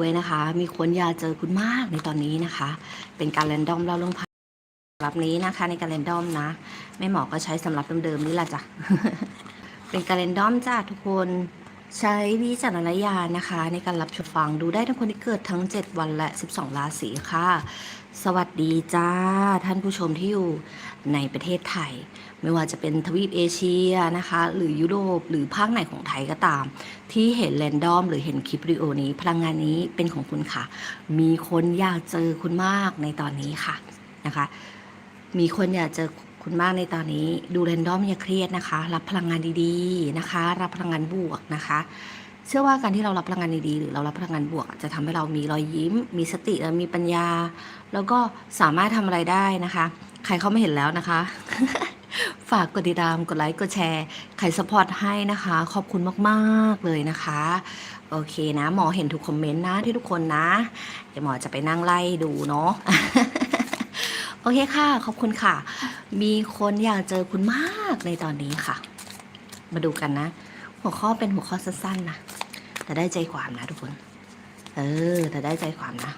ด้วยนะคะ มีคนอยากเจอคุณมากในตอนนี้นะคะ เป็นการแรนดอมเล่าเรื่องภาพสำหรับนี้นะคะในการแรนดอมนะ ไม่เหมาะก็ใช้สำหรับเดิมๆนี่แหละจ้ะ เป็นการแรนดอมจ้าทุกคน ใช้วิจารณญาณนะคะ ในการรับชมฟังดูได้ทั้งคนที่เกิดทั้ง 7 วันและ 12 ราศีค่ะ สวัสดีจ้า ท่านผู้ชมที่อยู่ในประเทศไทย ไม่ว่าจะเป็นทวีปเอเชียนะคะ หรือยุโรปหรือภาคไหนของไทยก็ตาม ที่เห็นแรนดอมหรือเห็นคลิปวิดีโอนี้ พลังงานนี้เป็นของคุณค่ะ มีคนอยากเจอคุณมากในตอนนี้ค่ะนะคะ มีคนอยากเจอ คุณมากในตอนนี้ดูแรนดอมอย่าเครียดนะคะ รับพลังงานดีๆนะคะ รับพลังงานบวกนะคะ เชื่อว่าการที่เรารับพลังงานดีๆหรือเรารับพลังงานบวก จะทำให้เรามีรอยยิ้ม มีสติและมีปัญญา แล้วก็สามารถทำอะไรได้นะคะ ใครเข้าไม่เห็นแล้วนะคะ ฝากกดติดตามกดไลค์กดแชร์ใครสปอร์ตให้นะคะ ขอบคุณมากๆเลยนะคะโอเคนะหมอเห็นทุกคอมเมนต์นะที่ทุกคนนะ เดี๋ยวหมอจะไปนั่งไล่ดูเนาะ โอเคค่ะ ขอบคุณค่ะ มีคนอยากเจอคุณมากในตอนนี้ค่ะ มาดูกันนะ หัวข้อเป็นหัวข้อสั้นๆนะ แต่ได้ใจความนะทุกคน เออ แต่ได้ใจความนะ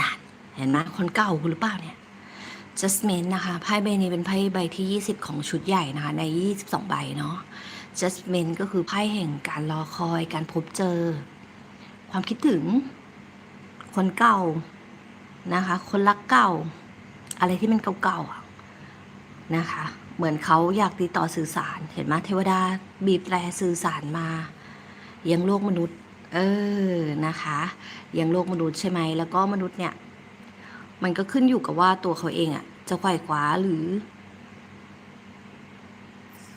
นั่นเห็นไหมคนเก่าคุณหรือเปล่าเนี่ย Justment นะคะไพ่ใบนี้เป็นไพ่ใบที่ 20 ของชุดใหญ่นะคะ ใน 22 ใบเนาะ Justment ก็คือไพ่แห่งการรอคอยการพบเจอ ความคิดถึง คนเก่า นะคะ คนรักเก่า อะไรที่มันเก่าๆนะคะ เหมือนเขาอยากติดต่อสื่อสาร เห็นไหมเทวดาบีบแตรสื่อสารมายังโลกมนุษย์ เออนะคะยังโลกมนุษย์ใช่ไหมแล้วก็มนุษย์เนี่ย มันก็ขึ้นอยู่กับว่าตัวเขาเองอะจะไขว่คว้าหรือ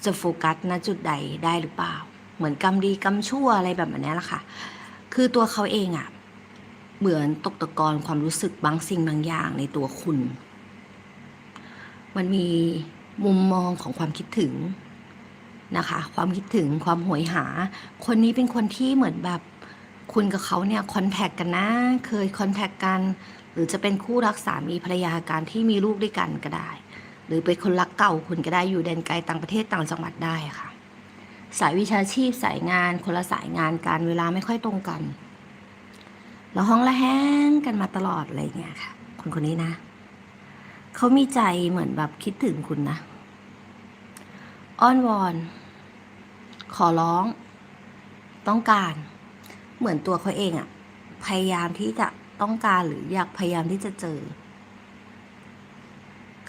จะโฟกัสณจุดใดได้หรือเปล่า เหมือนกรรมดีกรรมชั่วอะไรแบบนี้แหละค่ะ คือตัวเขาเองอะ เหมือนตกตะกอนความรู้สึกบางสิ่งบางอย่างในตัวคุณ มันมีมุมมองของความคิดถึงนะคะ ความคิดถึงความหวยหา คนนี้เป็นคนที่เหมือนแบบคุณกับเขาเนี่ยคอนแทคกันนะ เคยคอนแทคกัน หรือจะเป็นคู่รักสามีภรรยาการที่มีลูกด้วยกันก็ได้ หรือเป็นคนรักเก่าคุณก็ได้อยู่แดนไกลต่างประเทศต่างจังหวัดได้ค่ะ สายวิชาชีพสายงาน คนละสายงานการเวลาไม่ค่อยตรงกัน แล้วห้องละแห้งกันมาตลอดอะไรเงี้ยค่ะ คนคนนี้นะ เขามีใจเหมือนแบบคิดถึงคุณนะ อ้อนวอน ขอร้อง ต้องการ เหมือนตัวเขาเองอะพยายามที่จะต้องการหรืออยากพยายามที่จะเจอ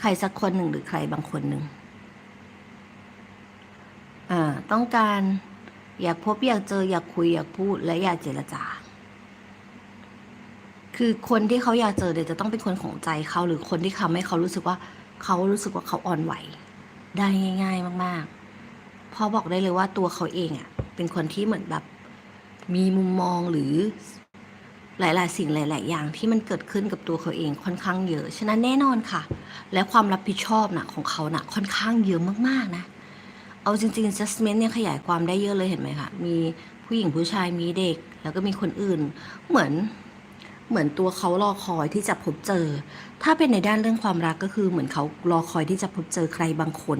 ใครสักคนหนึ่งหรือใครบางคนหนึ่งอ่าต้องการอยากพบอยากเจออยากคุยอยากพูดและอยากเจรจา คือคนที่เขาอยากเจอเดี๋ยวจะต้องเป็นคนของใจเขาหรือคนที่ทำให้เขารู้สึกว่าเขารู้สึกว่าเขาอ่อนไหว ได้ง่าย ๆ มากๆพอบอกได้เลยว่าตัวเขาเองอะ่ะ เป็นคนที่เหมือนแบบ มีมุมมองหรือหลาย ๆ สิ่งหลาย ๆ อย่างที่มันเกิดขึ้นกับตัวเขาเองค่อนข้างเยอะ ฉะนั้นแน่นอนค่ะ และความรับผิดชอบนะของเขานะค่อนข้างเยอะมากๆนะ เอาจริง ๆ adjustment เนี่ยขยายความได้เยอะเลยเห็นไหมคะ มีผู้หญิงผู้ชายมีเด็ก แล้วก็มีคนอื่น เหมือน เหมือนตัวเขารอคอยที่จะพบเจอ ถ้าเป็นในด้านเรื่องความรักก็คือเหมือนเขารอคอยที่จะพบเจอใครบางคน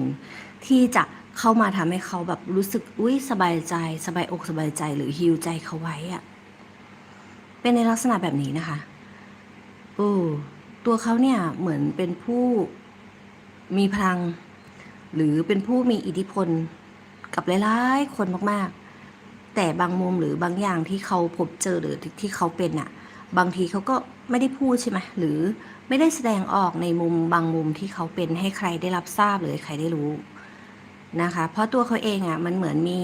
ที่จะเข้ามาทำให้เขาแบบรู้สึกอุ้ยสบายใจ สบายอกสบายใจหรือฮิวใจเขาไว้อะเป็นในลักษณะแบบนี้นะคะโอ้ตัวเขาเนี่ยเหมือนเป็นผู้มีพลัง หรือเป็นผู้มีอิทธิพลกับหลายๆคนมากๆ แต่บางมุมหรือบางอย่างที่เขาพบเจอหรือที่เขาเป็นอะ บางทีเขาก็ไม่ได้พูดใช่ไหมหรือไม่ได้แสดงออกในมุมบางมุมที่เขาเป็นให้ใครได้รับทราบหรือใครได้รู้นะคะ เพราะตัวเขาเองอะ่ะมันเหมือนมี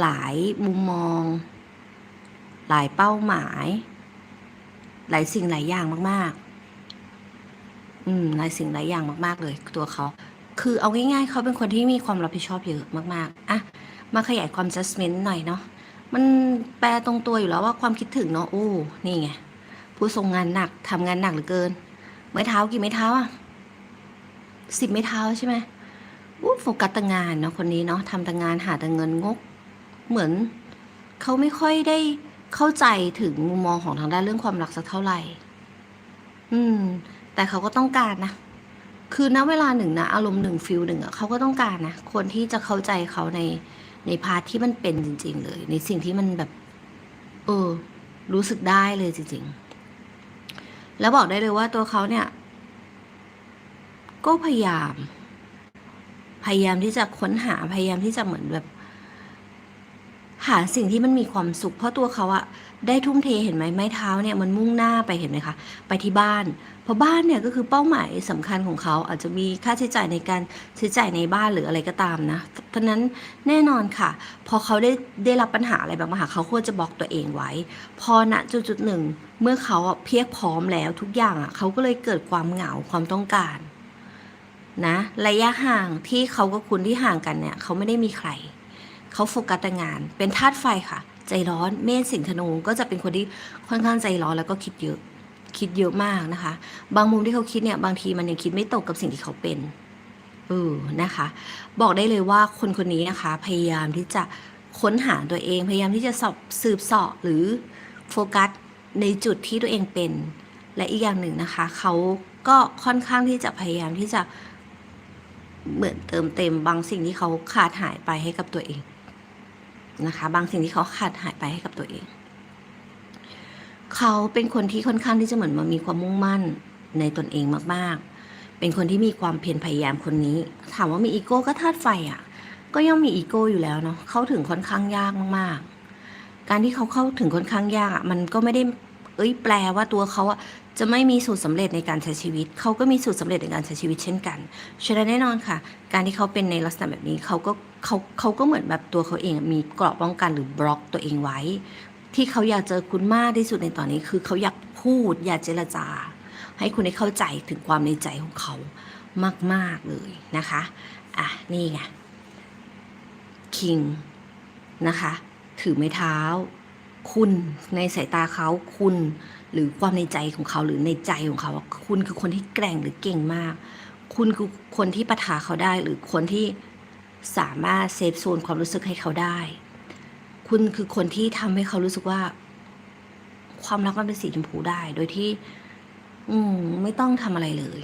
หลายมุมมอง หลายเป้าหมาย หลายสิ่งหลายอย่างมากๆ อืมหลายสิ่งหลายอย่างมาก ๆ เลย ตัวเขา คือเอาง่ายๆ เขาเป็นคนที่มีความรับผิดชอบเยอะมากๆ อะ มาขยายความ judgment หน่อยเนาะ มันแปลตรงตัวอยู่แล้วว่าความคิดถึงเนาะโอ้นี่ไงผู้ทรงงานหนักทำงานหนักเหลือเกิน ไม้เท้ากี่ไม้เท้าอะสิบไม้เท้าใช่ไหมอู้โฟกัสแต่งานเนาะคนนี้เนาะทำแต่งานหาแต่เงินงก เหมือนเขาไม่ค่อยได้เข้าใจถึงมุมมองของทางด้านเรื่องความรักสักเท่าไหร่ อืม แต่เขาก็ต้องการนะคือณเวลาหนึ่งนะอารมณ์หนึ่งฟิลหนึ่งอะเขาก็ต้องการนะคนที่จะเข้าใจเขาใน ในพาร์ทที่มันเป็นจริง ๆ เลย ในสิ่งที่มันแบบ เออ รู้สึกได้เลยจริง ๆ แล้วบอกได้เลยว่าตัวเขาเนี่ย ก็พยายาม พยายามที่จะค้นหาพยายามที่จะเหมือนแบบ หาสิ่งที่มันมีความสุข เพราะตัวเขาอะได้ทุ่มเทเห็นไหมไม้เท้าเนี่ยมันมุ่งหน้าไปเห็นไหมคะไปที่บ้าน เพราะบ้านเนี่ยก็คือเป้าหมายสำคัญของเขาอาจจะมีค่าใช้จ่ายในการใช้จ่ายในบ้านหรืออะไรก็ตามนะเพราะนั้นแน่นอนค่ะ พอเขาได้ได้รับปัญหาอะไรบางปัญหาเขาควรจะบอกตัวเองไว้ พอณจุดจุดหนึ่งเมื่อเขาเพียบพร้อมแล้วทุกอย่างอะเขาก็เลยเกิดความเหงาความต้องการนะระยะห่างที่เขากับคุณที่ห่างกันเนี่ยเขาไม่ได้มีใคร เขาโฟกัสแต่งาน เป็นธาตุไฟค่ะ ใจร้อนเมษสิงห์ธนูก็จะเป็นคนที่ค่อนข้างใจร้อนแล้วก็คิดเยอะคิดเยอะมากนะคะ บางมุมที่เขาคิดเนี่ยบางทีมันยังคิดไม่ตกกับสิ่งที่เขาเป็นเออนะคะ บอกได้เลยว่าคนคนนี้นะคะ พยายามที่จะค้นหาตัวเอง พยายามที่จะสอบสืบเสาะหรือโฟกัสในจุดที่ตัวเองเป็น และอีกอย่างหนึ่งนะคะ เขาก็ค่อนข้างที่จะพยายามที่จะเหมือนเติมเต็มบางสิ่งที่เขาขาดหายไปให้กับตัวเอง นะคะ บางสิ่งที่เขาขาดหายไปให้กับตัวเอง เขาเป็นคนที่ค่อนข้างที่จะเหมือนมามีความมุ่งมั่นในตนเองมากๆ เป็นคนที่มีความเพียรพยายามคนนี้ ถามว่ามีอีโก้ก็ธาตุไฟอะ ก็ย่อมมีอีโก้อยู่แล้วเนาะ เข้าถึงค่อนข้างยากมากๆ การที่เขาเข้าถึงค่อนข้างยากอะมันก็ไม่ได้ เอ้ยแปลว่าตัวเขาอะจะไม่มีสูตรสำเร็จในการใช้ชีวิต เขาก็มีสูตรสำเร็จในการใช้ชีวิตเช่นกันฉะนั้นแน่นอนค่ะ การที่เขาเป็นในลักษณะแบบนี้เขาก็เขาเขาก็เหมือนแบบตัวเขาเองมีเกราะป้องกันหรือบล็อกตัวเองไว้ ที่เขาอยากเจอคุณมากที่สุดในตอนนี้ คือเขาอยากพูดอยากเจรจา ให้คุณได้เข้าใจถึงความในใจของเขามาก ๆ เลยนะคะ อะ นี่ไงคิงนะคะ ถือไม้เท้า คุณในสายตาเขาคุณ หรือความในใจของเขาหรือในใจของเขาคุณคือคนที่แกร่งหรือเก่งมาก คุณคือคนที่ปะทะเขาได้หรือคนที่สามารถเซฟโซนความรู้สึกให้เขาได้ คุณคือคนที่ทำให้เขารู้สึกว่า ความรักมันเป็นสีชมพูได้ โดยที่ อืมไม่ต้องทำอะไรเลย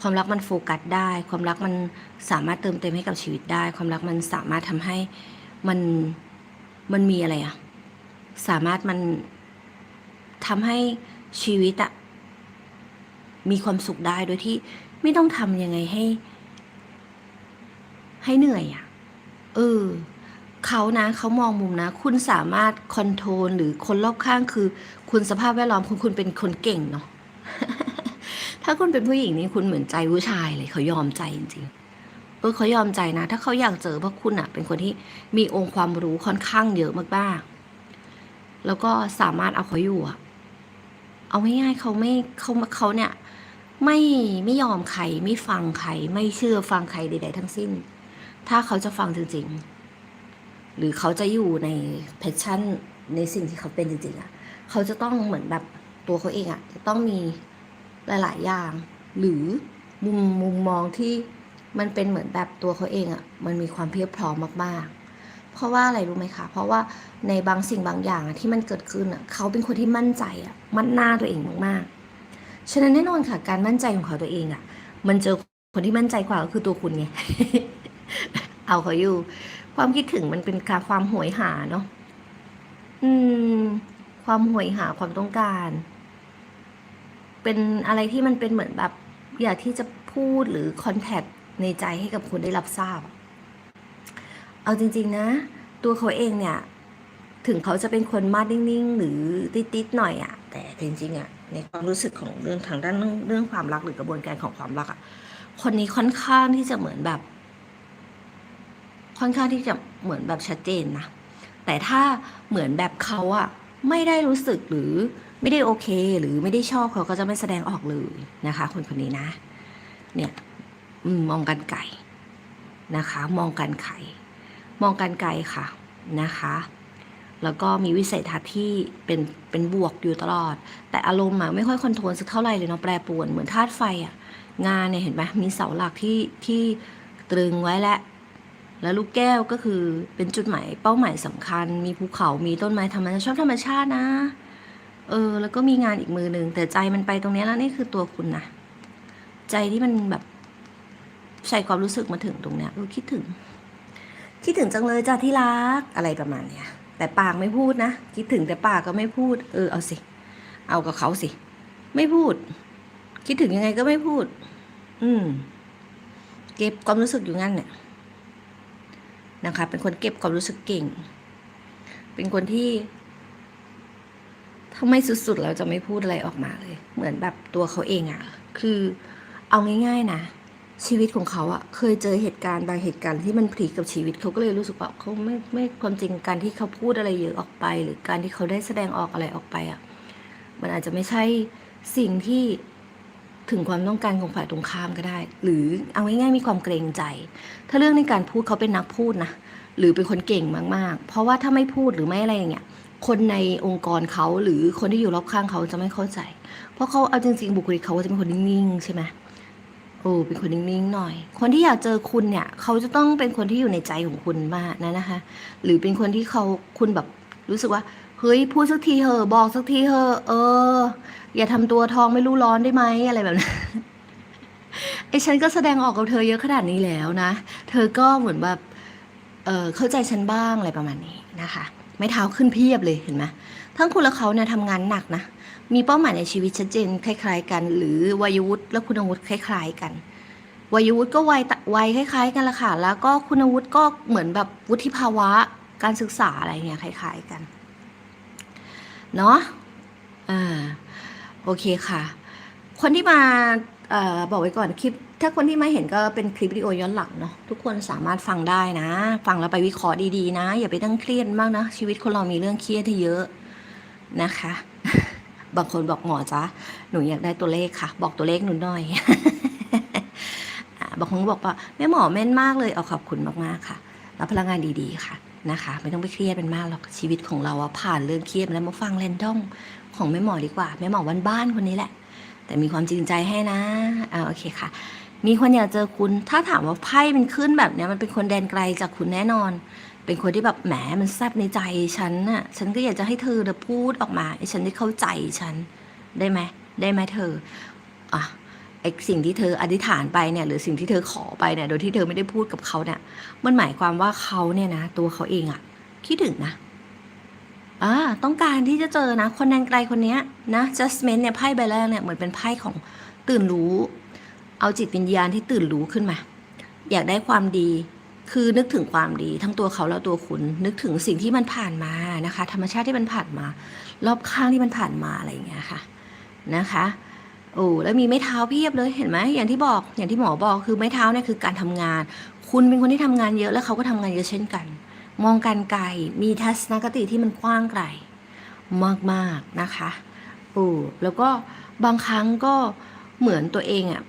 ความรักมันโฟกัสได้ ความรักมันสามารถเติมเต็มให้กับชีวิตได้ ความรักมันสามารถทำให้มันมันมีอะไรอะ สามารถมันทำให้ชีวิตอะมีความสุขได้โดยที่ไม่ต้องทำยังไงให้ ให้เหนื่อยอะเออเขานะเขามองมุมนะ คุณสามารถคอนโทรลหรือคนรอบข้างคือ คุณสภาพแวดล้อมคุณคุณเป็นคนเก่งเนาะถ้าคุณเป็นผู้หญิงนี่คุณเหมือนใจผู้ชายเลยเขายอมใจจริงๆเออเขายอมใจนะ ถ้าเขาอยากเจอเพราะคุณอะเป็นคนที่มีองค์ความรู้ค่อนข้างเยอะมากๆ แล้วก็สามารถเอาเขาอยู่อะเอาง่ายๆเขาไม่เขาเขาเนี่ย ไม่ไม่ยอมใครไม่ฟังใครไม่เชื่อฟังใครใดๆทั้งสิ้น ถ้าเขาจะฟังจริงๆ หรือเขาจะอยู่ในเพชชั่นในสิ่งที่เขาเป็นจริงๆอะเขาจะต้องเหมือนแบบตัวเขาเองอะจะต้องมีหลายๆอย่าง หรือมุมมุมมองที่มันเป็นเหมือนแบบตัวเขาเองอะมันมีความเพียบพร้อมมากๆ เพราะว่าอะไรรู้ไหมคะ เพราะว่าในบางสิ่งบางอย่างที่มันเกิดขึ้นเขาเป็นคนที่มั่นใจอะมั่นหน้าตัวเองมากๆ ฉะนั้นแน่นอนค่ะ การมั่นใจของเขาตัวเองอะมันเจอคนที่มั่นใจกว่าก็คือตัวคุณไง เอาเขาอยู่ ความคิดถึงมันเป็นการความหวยหาเนาะ อืม ความหวยหาความต้องการ เป็นอะไรที่มันเป็นเหมือนแบบ อยากที่จะพูดหรือคอนแทคในใจให้กับคุณได้รับทราบ เอาจริง ๆ นะ ตัวเขาเองเนี่ย ถึงเขาจะเป็นคนมาดนิ่งๆ หรือติดๆหน่อยอะแต่จริงๆอะในความรู้สึกของเรื่องทางด้านเรื่องความรักหรือกระบวนการของความรักอะคนนี้ค่อนข้างที่จะเหมือนแบบ ค่อนข้างที่จะเหมือนแบบชัดเจนนะแต่ถ้าเหมือนแบบเขาอะไม่ได้รู้สึกหรือไม่ได้โอเค หรือไม่ได้ชอบเขาก็จะไม่แสดงออกเลยนะคะ คนคนนี้นะ เนี่ยมมองกันไก่นะคะ มองกันไข่ มองกันไกลค่ะนะคะ แล้วก็มีวิสัยทัศน์ที่เป็นเป็นบวกอยู่ตลอด แต่อารมณ์อะไม่ค่อยคอนโทรลสักเท่าไหร่เลยเนาะแปรปรวนเหมือนธาตุไฟอะงานเนี่ยเห็นไหมมีเสาหลักที่ที่ตรึงไว้และแล้วลูกแก้วก็คือเป็นจุดหมายเป้าหมายสำคัญ มีภูเขามีต้นไม้ธรรมชาติชอบธรรมชาตินะเออแล้วก็มีงานอีกมือหนึ่งแต่ใจมันไปตรงนี้แล้วนี่คือตัวคุณนะใจที่มันแบบใส่ความรู้สึกมาถึงตรงเนี้ยเออคิดถึง คิดถึงจังเลยจ้าที่รักอะไรประมาณเนี้ยแต่ปากไม่พูดนะ คิดถึงแต่ปากก็ไม่พูด เออเอาสิ เอากับเขาสิ ไม่พูด คิดถึงยังไงก็ไม่พูด อืม เก็บความรู้สึกอยู่งั้นเนี่ยนะคะ เป็นคนเก็บความรู้สึกเก่ง เป็นคนที่ถ้าไม่สุดๆเราจะไม่พูดอะไรออกมาเลย เหมือนแบบตัวเขาเองอะคือเอาง่าย ๆ นะ ชีวิตของเขาอะเคยเจอเหตุการณ์บางเหตุการณ์ที่มันพลิกกับชีวิตเขาก็เลยรู้สึกว่าเขาไม่ไม่ความจริงการที่เขาพูดอะไรเยอะออกไป หรือการที่เขาได้แสดงออกอะไรออกไปอะมันอาจจะไม่ใช่สิ่งที่ถึงความต้องการของฝ่ายตรงข้ามก็ได้ หรือเอาง่ายๆมีความเกรงใจ ถ้าเรื่องในการพูดเขาเป็นนักพูดนะหรือเป็นคนเก่งมากๆ เพราะว่าถ้าไม่พูดหรือไม่อะไรอย่างเงี้ยคนในองค์กรเขาหรือคนที่อยู่รอบข้างเขาจะไม่เข้าใจ เพราะเขาเอาจริงๆบุคลิกเขาจะเป็นคนนิ่งๆใช่ไหม โอ้เป็นคนนิ่งๆหน่อย คนที่อยากเจอคุณเนี่ย เขาจะต้องเป็นคนที่อยู่ในใจของคุณมากนะนะคะ หรือเป็นคนที่เขาคุณแบบรู้สึกว่าเฮ้ยพูดสักทีเถอะบอกสักทีเถอะเออ อย่าทำตัวทองไม่รู้ร้อนได้ไหมอะไรแบบนั้นไอ้ฉันก็แสดงออกกับเธอเยอะขนาดนี้แล้วนะ เธอก็เหมือนแบบเออเข้าใจฉันบ้างอะไรประมาณนี้นะคะ ไม่เท้าขึ้นเพียบเลยเห็นไหมทั้งคุณและเขาเนี่ยทำงานหนักนะ มีเป้าหมายในชีวิตชัดเจนคล้าย ๆ กัน หรือวัยวุฒิและคุณวุฒิคล้าย ๆ กัน วัยวุฒิก็วัยวัยคล้าย ๆ กันละค่ะ แล้วก็คุณวุฒิก็เหมือนแบบวุฒิภาวะการศึกษาอะไรเงี้ยคล้าย ๆ กันเนาะอ่าโอเคค่ะ คนที่มาออบอกไว้ก่อนคลิป ถ้าคนที่ไมาเห็นก็เป็นคลิปวิดีโอย้อนหลังเนาะทุกคนสามารถฟังได้นะ ฟังแล้วไปวิเคราะห์ดีๆนะ อย่าไปตั้งเครียดมากนะ ชีวิตคนเรามีเรื่องเครียดที่เยอะนะคะ บางคนบอกหมอจ๊ะหนูอยากได้ตัวเลขค่ะ บอกตัวเลขหนูหน่อยบางคนบอกว่าแม่หมอแม่นมากเลยเอาขอบคุณมากๆค่ะรับพลังงานดีๆค่ะนะคะ ไม่ต้องไปเครียดเป็นมากหรอกชีวิตของเราอะผ่านเรื่องเครียดแล้วมาฟังแรนดอมของแม่หมอดีกว่าแม่หมอวันบ้านคนนี้แหละ แต่มีความจริงใจให้นะอ่าโอเคค่ะ มีคนอยากเจอคุณ ถ้าถามว่าไพ่มันขึ้นแบบเนี้ยมันเป็นคนแดนไกลจากคุณแน่นอน เป็นคนที่แบบแหมมันแซบในใจฉันน่ะฉันก็อยากจะให้เธอพูดออกมาให้ฉันได้เข้าใจฉันได้ไหมได้ไหมเธออะไอสิ่งที่เธออธิษฐานไปเนี่ยหรือสิ่งที่เธอขอไปเนี่ยโดยที่เธอไม่ได้พูดกับเขาเนี่ยมันหมายความว่าเขาเนี่ยนะตัวเขาเองอะคิดถึงนะอ่าต้องการที่จะเจอนะ คนแดนไกลคนเนี้ยนะ justment เนี่ยไพ่ใบแรกเนี่ยเหมือนเป็นไพ่ของตื่นรู้ เอาจิตวิญญาณที่ตื่นรู้ขึ้นมา อยากได้ความดี คือนึกถึงความดีทั้งตัวเขาแล้วตัวคุณ นึกถึงสิ่งที่มันผ่านมานะคะ ธรรมชาติที่มันผ่านมา รอบข้างที่มันผ่านมาอะไรอย่างเงี้ยค่ะนะคะโอ้แล้วมีไม้เท้าเพียบเลยเห็นไหมอย่างที่บอกอย่างที่หมอบอกคือไม้เท้าเนี่ยคือการทำงาน คุณเป็นคนที่ทำงานเยอะแล้วเขาก็ทำงานเยอะเช่นกัน มองการไกลมีทัศนคติที่มันกว้างไกลมากๆนะคะโอ้แล้วก็บางครั้งก็เหมือนตัวเองอะ่ะ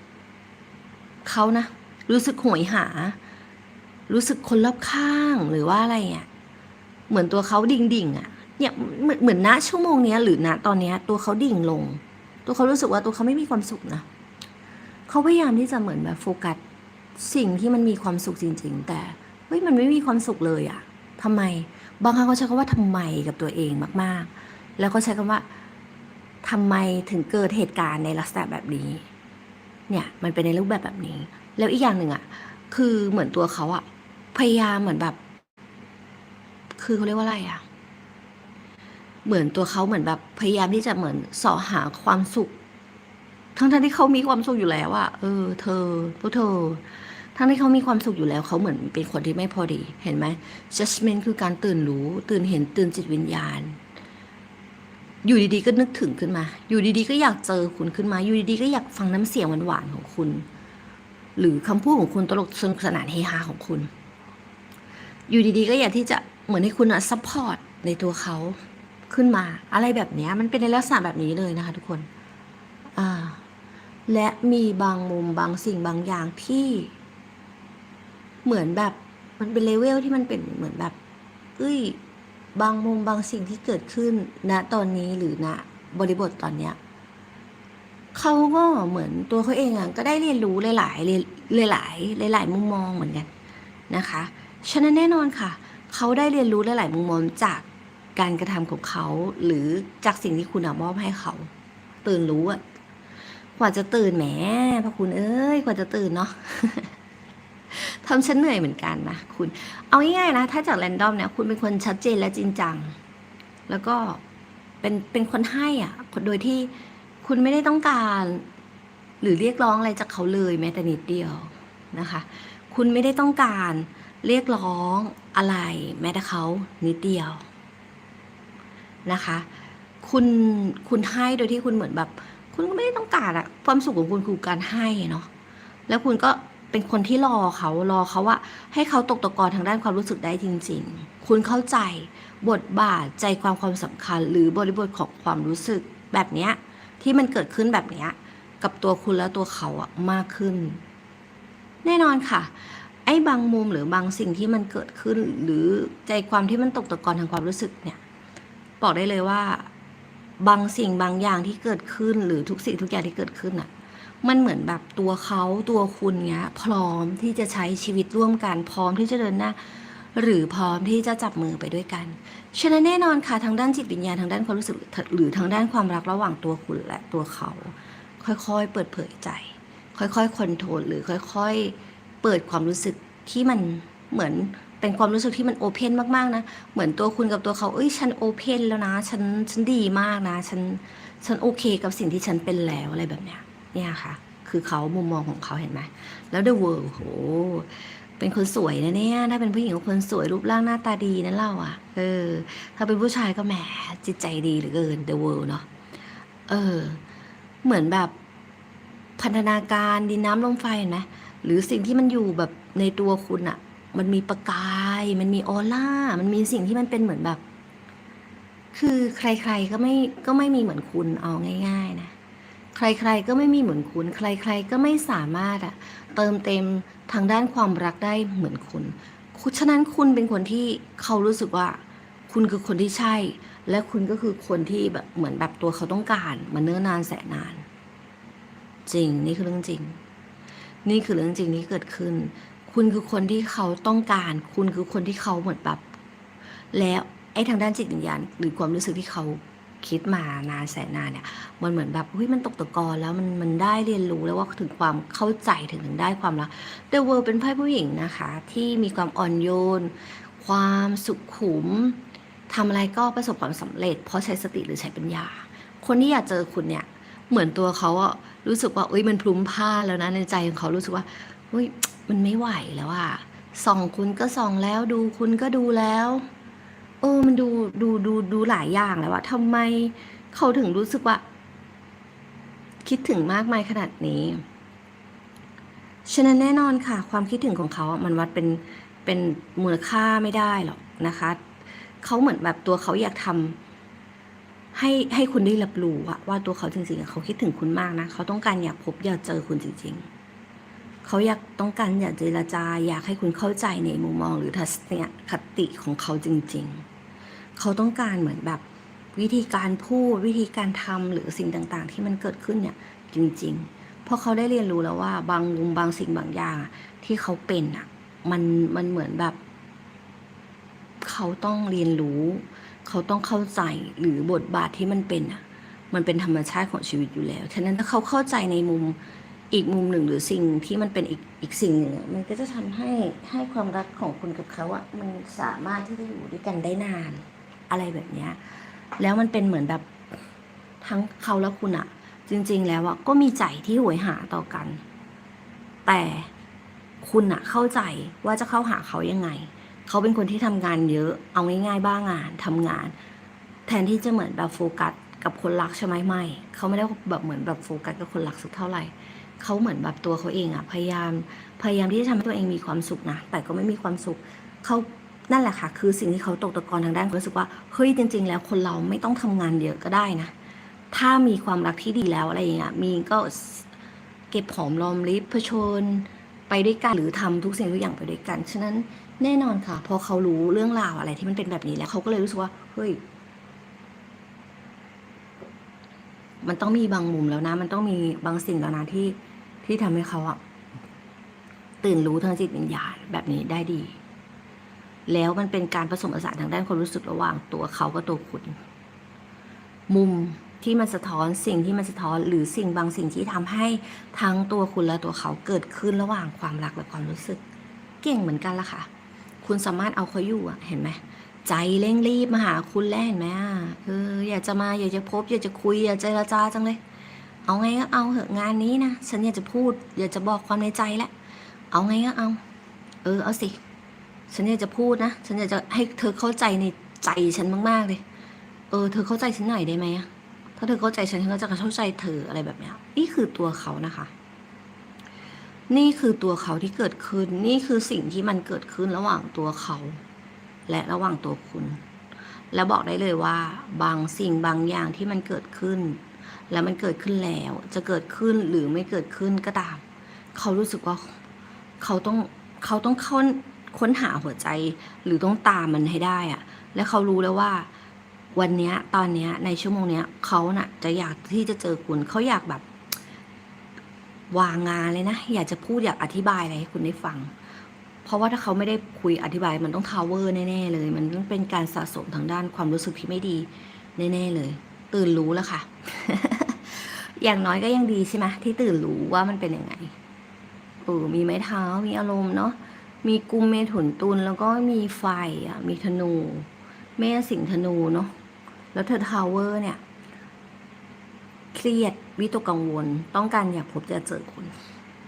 เขานะรู้สึกหวยหา รู้สึกคนรอบข้างหรือว่าอะไรอะเหมือนตัวเขาดิ่งดิ่งอะเนี่ยเหมือนเหมือนณชั่วโมงเนี้ยหรือณตอนเนี้ย ตัวเขาดิ่งลง ตัวเขารู้สึกว่าตัวเขาไม่มีความสุขนะเขาพยายามที่จะเหมือนแบบโฟกัสสิ่งที่มันมีความสุขจริง ๆ แต่เฮ้ยมันไม่มีความสุขเลยอะทำไม บางครั้งเขาใช้คำว่าทำไมกับตัวเองมาก ๆ แล้วก็ใช้คำว่าทำไมถึงเกิดเหตุการณ์ในลักษณะแบบนี้ เนี่ยมันเป็นในรูปแบบแบบนี้ แล้วอีกอย่างหนึ่งอะคือเหมือนตัวเขาอะ พยายามเหมือนแบบ คือเขาเรียกว่าอะไรอะเหมือนตัวเขาเหมือนแบบพยายามที่จะเหมือนสาะหาความสุข ทั้งทที่เขามีความสุขอยู่แล้วอะเออ เธอพวกเธอ ทั้งที่เขามีความสุขอยู่แล้วเขาเหมือนเป็นคนที่ไม่พอดี เห็นไหม judgment คือการตื่นรู้ ตื่นเห็นตื่นจิตวิญญาณ อยู่ดีๆก็นึกถึงขึ้นมา อยู่ดีๆก็อยากเจอคุณขึ้นมา อยู่ดีๆก็อยากฟังน้ำเสียงหวานๆของคุณ หรือคำพูดของคุณตลกสนุกสนานเฮฮาของคุณ อยู่ดีๆ ก็อยากที่จะเหมือนให้คุณอะซัพพอร์ตในตัวเขาขึ้นมา อะไรแบบนี้มันเป็นในลักษณะแบบนี้เลยนะคะทุกคนอ่าและมีบางมุมบางสิ่งบางอย่างที่ เหมือนแบบมันเป็นเลเวลที่มันเป็นเหมือนแบบ เอ้ย บางมุมบางสิ่งที่เกิดขึ้นณตอนนี้หรือณบริบทตอนเนี้ยเขาก็เหมือนตัวเขาเองอะก็ได้เรียนรู้หลายๆหลายๆหลายๆมุมมองเหมือนกันนะคะ ฉะนั้นแน่นอนค่ะ เขาได้เรียนรู้หลายๆมุมมองจากการกระทำของเขา หรือจากสิ่งที่คุณอมอบให้เขา ตื่นรู้อะกว่าจะตื่นแหมพระคุณเอ้ย กว่าจะตื่นเนาะถ้าำฉันเหนื่อยเหมือนกันนะคุณ เอาง่ายๆนะ ถ้าจากแรนดอมเนี่ยคุณเป็นคนชัดเจนและจริงจัง แล้วก็เป็นเป็นคนให้อะ โดยที่คุณไม่ได้ต้องการ หรือเรียกร้องอะไรจากเขาเลยแม้แต่นิดเดียวนะคะ คุณไม่ได้ต้องการเรียกร้องอะไร แม้แต่เขานิดเดียวนะคะ คุณคุณให้โดยที่คุณเหมือนแบบ คุณก็ไม่ได้ต้องการอะความสุขของคุณคือการให้เนาะแล้วคุณก็เป็นคนที่รอเขารอเขาว่า ให้เขาตกตะกอนทางด้านความรู้สึกได้จริง ๆ คุณเข้าใจบทบาทใจความความสำคัญ หรือบริบทของความรู้สึกแบบเนี้ยที่มันเกิดขึ้นแบบเนี้ยกับตัวคุณและตัวเขาอะมากขึ้น แน่นอนค่ะ ไอ้บางมุมหรือบางสิ่งที่มันเกิดขึ้น หรือใจความที่มันตกตะกอนทางความรู้สึกเนี่ย บอกได้เลยว่า บางสิ่งบางอย่างที่เกิดขึ้นหรือทุกสิ่งทุกอย่างที่เกิดขึ้นอะมันเหมือนแบบตัวเขาตัวคุณเนี้ย พร้อมที่จะใช้ชีวิตร่วมกัน พร้อมที่จะเดินหน้าหรือพร้อมที่จะจับมือไปด้วยกัน ฉะนั้นแน่นอนค่ะทางด้านจิตวิญญาณทางด้านความรู้สึกหรือทางด้านความรักระหว่างตัวคุณและตัวเขา ค่อยๆ เปิดเผยใจ ค่อยๆคอนโทรลหรือค่อยๆ เปิดความรู้สึกที่มันเหมือนเป็นความรู้สึกที่มันโอเพนมากๆนะเหมือนตัวคุณกับตัวเขาเอ้ยฉันโอเพนแล้วนะฉันฉันดีมากนะฉันฉันโอเคกับสิ่งที่ฉันเป็นแล้วอะไรแบบเนี้ยเนี่ยค่ะ คือเขามุมมองของเขาเห็นไหมแล้ว The World โหเป็นคนสวยนะเนี่ยถ้าเป็นผู้หญิงก็คนสวยรูปร่างหน้าตาดีนั่นเราอะเออ ถ้าเป็นผู้ชายก็แหมจิตใจดีเหลือเกิน The World เนาะเออ เหมือนแบบ พันธนาการดินน้ำลมไฟเห็นไหมหรือสิ่งที่มันอยู่แบบในตัวคุณอะมันมีประกาย มันมีออร่า มันมีสิ่งที่มันเป็นเหมือนแบบ คือใครๆก็ไม่ก็ไม่มีเหมือนคุณเอาง่าย ๆ นะ ใครๆก็ไม่มีเหมือนคุณ ใคร ๆ ก็ไม่สามารถอะเติมเต็มทางด้านความรักได้เหมือนคุณ ฉะนั้นคุณเป็นคนที่เขารู้สึกว่า คุณคือคนที่ใช่ และคุณก็คือคนที่แบบเหมือนแบบตัวเขาต้องการมาเนิ่นนานแสนนาน จริง นี่คือเรื่องจริง นี่คือเรื่องจริงที่เกิดขึ้น คุณคือคนที่เขาต้องการ คุณคือคนที่เขาเหมือนแบบ แล้วไอ้ทางด้านจิตวิญญาณหรือความรู้สึกที่เขาคิดมานานแสนนานเนี่ย มันเหมือนแบบเฮ้ยมันตกตะกอนแล้วมันมันได้เรียนรู้แล้วว่าถึงความเข้าใจถึงถึงได้ความรัก The World เป็นไพ่ผู้หญิงนะคะ ที่มีความอ่อนโยน ความสุขุมทำอะไรก็ประสบความสำเร็จ เพราะใช้สติหรือใช้ปัญญา คนที่อยากเจอคุณเนี่ย เหมือนตัวเขาอะ รู้สึกว่าเอ้ยมันพลุ้มพลาแล้วนะในใจของเขารู้สึกว่าเฮ้ยมันไม่ไหวแล้วอะส่องคุณก็ส่องแล้วดูคุณก็ดูแล้วเออมันดูดูดูดูหลายอย่างแล้วอะทำไมเขาถึงรู้สึกว่า คิดถึงมากมายขนาดนี้ฉะนั้นแน่นอนค่ะ ความคิดถึงของเขาอะมันวัดเป็นเป็นมูลค่าไม่ได้หรอกนะคะเขาเหมือนแบบตัวเขาอยากทำ ให้ให้คุณได้รับรู้อะว่าตัวเขาจริงๆเขาคิดถึงคุณมากนะ เขาต้องการอยากพบอยากเจอคุณจริง ๆ เขาอยากต้องการอยากเจรจา อยากให้คุณเข้าใจในมุมมอง หรือทัศนคติของเขาจริง ๆ เขาต้องการเหมือนแบบวิธีการพูดวิธีการทำหรือสิ่งต่างๆ ที่มันเกิดขึ้นเนี่ยจริง ๆ เพราะเขาได้เรียนรู้แล้วว่าบางมุมบางสิ่งบางอย่างที่เขาเป็นอะมันมันเหมือนแบบ เขาต้องเรียนรู้ เขาต้องเข้าใจหรือบทบาทที่มันเป็นอะ มันเป็นธรรมชาติของชีวิตอยู่แล้ว ฉะนั้นถ้าเขาเข้าใจในมุมอีกมุมหนึ่งหรือสิ่งที่มันเป็นอีกอีกสิ่งหนึ่งอะมันก็จะทำให้ให้ความรักของคุณกับเขาอะมันสามารถที่จะอยู่ด้วยกันได้นาน อะไรแบบเนี้ยแล้วมันเป็นเหมือนแบบทั้งเขาและคุณอะ จริง ๆ แล้วอะก็มีใจที่หวยหาต่อกัน แต่คุณอะเข้าใจว่าจะเข้าหาเขายังไง เขาเป็นคนที่ทำงานเยอะ เอาง่ายๆบ้างงานทำงาน แทนที่จะเหมือนแบบโฟกัสกับคนรักใช่ไหมไม่เขาไม่ได้แบบเหมือนแบบโฟกัสกับคนรักสักเท่าไหร่เขาเหมือนแบบตัวเขาเองอะพยายามพยายามที่จะทำให้ตัวเองมีความสุขนะแต่ก็ไม่มีความสุขเขานั่นแหละค่ะ คือสิ่งที่เขาตกตะกอนทางด้านความรู้สึกว่าเฮ้ยจริง ๆ แล้วคนเราไม่ต้องทำงานเยอะก็ได้นะ ถ้ามีความรักที่ดีแล้วอะไรอย่างเงี้ยมีก็เก็บหอมรอมริบเผชิญไปด้วยกันหรือทำทุกสิ่งทุกอย่างไปด้วยกันฉะนั้น แน่นอนค่ะ พอเขารู้เรื่องราวอะไรที่มันเป็นแบบนี้แล้วเขาก็เลยรู้สึกว่า เฮ้ย มันต้องมีบางมุมแล้วนะ มันต้องมีบางสิ่งแล้วนะที่ที่ทำให้เขาอะตื่นรู้ทางจิตวิญญาณแบบนี้ได้ดี แล้วมันเป็นการผสมผสานทางด้านความรู้สึกระหว่างตัวเขากับตัวคุณ มุมที่มันสะท้อนสิ่งที่มันสะท้อนหรือสิ่งบางสิ่งที่ทำให้ทั้งตัวคุณและตัวเขาเกิดขึ้นระหว่างความรักและความรู้สึก เก่งเหมือนกันละค่ะ คุณสามารถเอาเขาอยู่อะเห็นไหมใจเร่งรีบมาหาคุณแล้วเห็นไหมอะเอออยากจะมาอยากจะพบ อยากจะคุยอยากจะเจรจาจังเลย เอาไงก็เอาเหอะงานนี้นะฉันอยากจะพูด อยากจะบอกความในใจแล้วเอาไงก็เอา เออเอาสิ ฉันอยากจะพูดนะฉันอยากจะให้เธอเข้าใจในใจฉันมากๆเลย เออ เธอเข้าใจฉันหน่อยได้ไหมอะถ้าเธอเข้าใจฉันฉันก็จะเข้าใจเธออะไรแบบนี้นี่คือตัวเขานะคะ นี่คือตัวเขาที่เกิดขึ้น นี่คือสิ่งที่มันเกิดขึ้นระหว่างตัวเขา และระหว่างตัวคุณ แล้วบอกได้เลยว่า บางสิ่งบางอย่างที่มันเกิดขึ้น แล้วมันเกิดขึ้นแล้ว จะเกิดขึ้นหรือไม่เกิดขึ้นก็ตาม เขารู้สึกว่าเขาต้องเขาต้องค้นค้นหาหัวใจ หรือต้องตามมันให้ได้อะและเขารู้แล้วว่าวันนี้ตอนนี้ในชั่วโมงนี้เขาน่ะจะอยากที่จะเจอคุณเขาอยากแบบ วางงานเลยนะ อยากจะพูดอยากอธิบายอะไรให้คุณได้ฟัง เพราะว่าถ้าเขาไม่ได้คุยอธิบายมันต้องทาวเวอร์แน่ๆเลย มันเป็นการสะสมทางด้านความรู้สึกที่ไม่ดีแน่ๆเลย ตื่นรู้แล้วค่ะ อย่างน้อยก็ยังดีใช่ไหมที่ตื่นรู้ว่ามันเป็นยังไงเออมีไม้เท้ามีอารมณ์เนาะมีกุมเมถุนตุลแล้วก็มีไฟอะมีธนูแม่สิงธนูเนาะแล้วเธอทาวเวอร์เนี่ย เครียดวิตกกังวล ต้องการอยากพบอยากเจอคุณ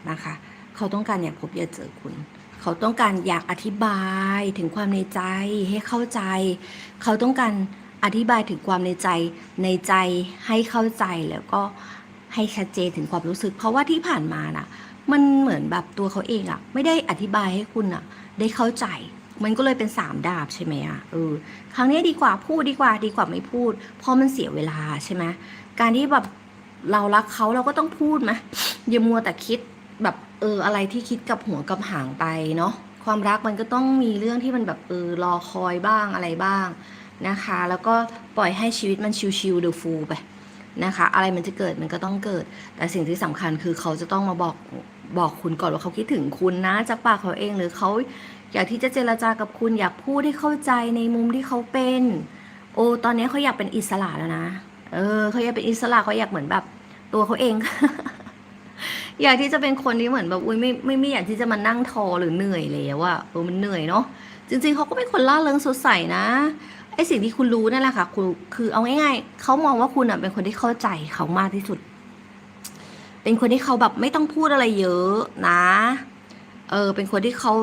นะคะ เขาต้องการอยากพบอยากเจอคุณ เขาต้องการอยากอธิบายถึงความในใจให้เข้าใจ เขาต้องการอธิบายถึงความในใจในใจให้เข้าใจแล้วก็ให้ชัดเจนถึงความรู้สึก เพราะว่าที่ผ่านมาน่ะ มันเหมือนแบบตัวเขาเองอะไม่ได้อธิบายให้คุณอะ ได้เข้าใจ มันก็เลยเป็นสามดาบใช่ไหมอะเออครั้งนี้ดีกว่าพูดดีกว่าดีกว่าไม่พูด เพราะมันเสียเวลาใช่ไหมการที่แบบเรารักเขาเราก็ต้องพูดไหมอย่ามัวแต่คิดแบบเอออะไรที่คิดกับหัวกับหางไปเนาะความรักมันก็ต้องมีเรื่องที่มันแบบเออรอคอยบ้างอะไรบ้างนะคะ แล้วก็ปล่อยให้ชีวิตมันชิวๆเดฟูไปนะคะ อะไรมันจะเกิดมันก็ต้องเกิด แต่สิ่งที่สำคัญคือเขาจะต้องมาบอกบอกคุณก่อนว่าเขาคิดถึงคุณนะจากปากเขาเองหรือเขา อยากที่จะเจรจากับคุณอยากพูดให้เข้าใจในมุมที่เขาเป็น โอ้ตอนนี้เขาอยากเป็นอิสระแล้วนะ เออเขาอยากเป็นอิสระเขาอยากเหมือนแบบ ตัวเขาเอง อยากที่จะเป็นคนที่เหมือนแบบอุ้ยไม่ไม่ไม่อยากที่จะมานั่งทอหรือเหนื่อยแล้วอะเออมันเหนื่อยเนาะจริงๆเขาก็เป็นคนล่าเริงสดใสนะไอสิ่งที่คุณรู้นั่นแหละค่ะคุณคือเอาง่ายๆเขามองว่าคุณอะเป็นคนที่เข้าใจเขามากที่สุด เป็นคนที่เขาแบบไม่ต้องพูดอะไรเยอะนะ เออ เป็นคนที่เขา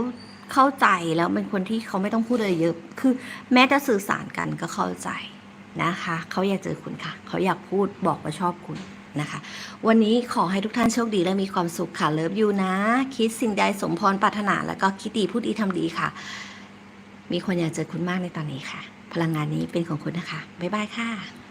เข้าใจแล้วเป็นคนที่เขาไม่ต้องพูดอะไรเยอะ คือแม้จะสื่อสารกันก็เข้าใจนะคะ เขาอยากเจอคุณค่ะ เขาอยากพูดบอกว่าชอบคุณนะคะ วันนี้ขอให้ทุกท่านโชคดีและมีความสุขค่ะเลิฟยูนะ คิดสิ่งใดสมพรปรารถนาแล้วก็คิดดีพูดดีทำดีค่ะ มีคนอยากเจอคุณมากในตอนนี้ค่ะ พลังงานนี้เป็นของคุณนะคะบ๊ายบายค่ะ